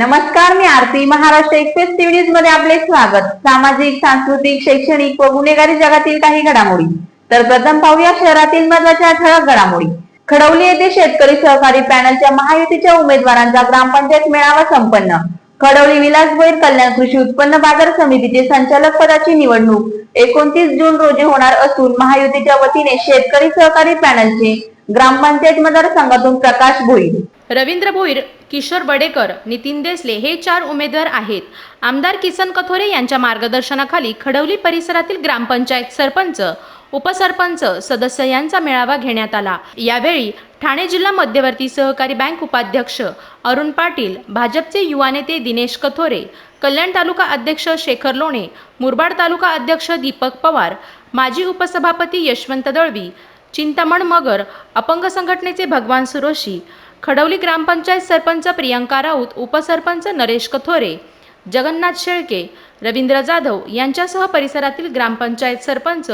नमस्कार मी Aarti Maharashtra express TV न्यूजमध्ये आपले स्वागत. सामाजिक सांस्कृतिक शैक्षणिक व गुन्हेगारी जगातील काही घडामोडी. तर प्रथम पाहूया शहरातील महत्त्वाच्या ठळक घडामोडी. खडवली येथे शेतकरी सहकारी पॅनलच्या महायुतीच्या उमेदवारांचा ग्रामपंचायत मेळावा संपन्न. खडवली विलास भोईर कल्याण कृषी उत्पन्न बाजार समितीचे संचालक पदाची निवडणूक एकोणतीस जून रोजी होणार असून महायुतीच्या वतीने शेतकरी सहकारी पॅनलचे ग्रामपंचायत मतदारसंघातून प्रकाश भोईर. रवींद्र भोईर किशोर बडेकर नितीन देसले हे चार उमेदवार आहेत. आमदार किसन कथोरे यांच्या मार्गदर्शनाखाली खडवली परिसरातील ग्रामपंचायत सरपंच उपसरपंच सदस्य यांचा मेळावा घेण्यात आला. यावेळी ठाणे जिल्हा मध्यवर्ती सहकारी बँक उपाध्यक्ष अरुण पाटील भाजपचे युवा नेते दिनेश कथोरे कल्याण तालुका अध्यक्ष शेखर लोणे मुरबाड तालुका अध्यक्ष दीपक पवार माजी उपसभापती यशवंत दळवी चिंतामण मगर अपंग संघटनेचे भगवान सुरोशी खडवली ग्रामपंचायत सरपंच प्रियंका राऊत उपसरपंच नरेश कथोरे जगन्नाथ शेळके रवींद्र जाधव यांच्यासह परिसरातील ग्रामपंचायत सरपंच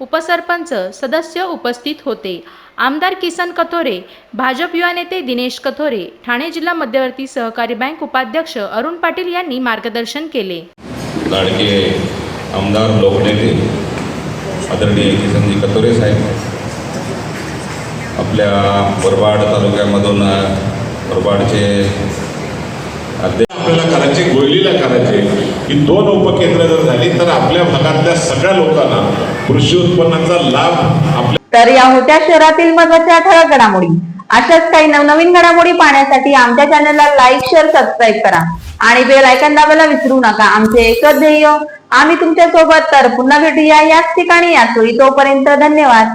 उपसरपंच सदस्य उपस्थित होते. आमदार किसन कथोरे भाजप युवा नेते दिनेश कथोरे ठाणे जिल्हा मध्यवर्ती सहकारी बँक उपाध्यक्ष अरुण पाटील यांनी मार्गदर्शन केले. लाडके आमदार लोकनेते आदरणीय किसनजी कथोरे साहेब आपल्या मुरबाड तालुक्यामधून अ, अध्यक्ष आपल्याला करायचे गोयलीला करायचे ही दोन उपकेंद्र जर झाली तर आपल्या भागातल्या सगळ्या लोकांना कृषी उत्पन्नाचा लाभ आपल्या तर या होत्या शहरातील महत्त्वाच्या ठळक घडामोडी. अशाच काही नवनवीन घडामोडी पाहण्यासाठी आमच्या चॅनलला लाईक शेअर सबस्क्राईब करा. आणि बेल आयकॉन दाबायला विसरू नका. आमचे एकच ध्येय आम्ही तुमच्यासोबत तर पुन्हा भेटूया याच ठिकाणी याच वेळी तोपर्यंत धन्यवाद.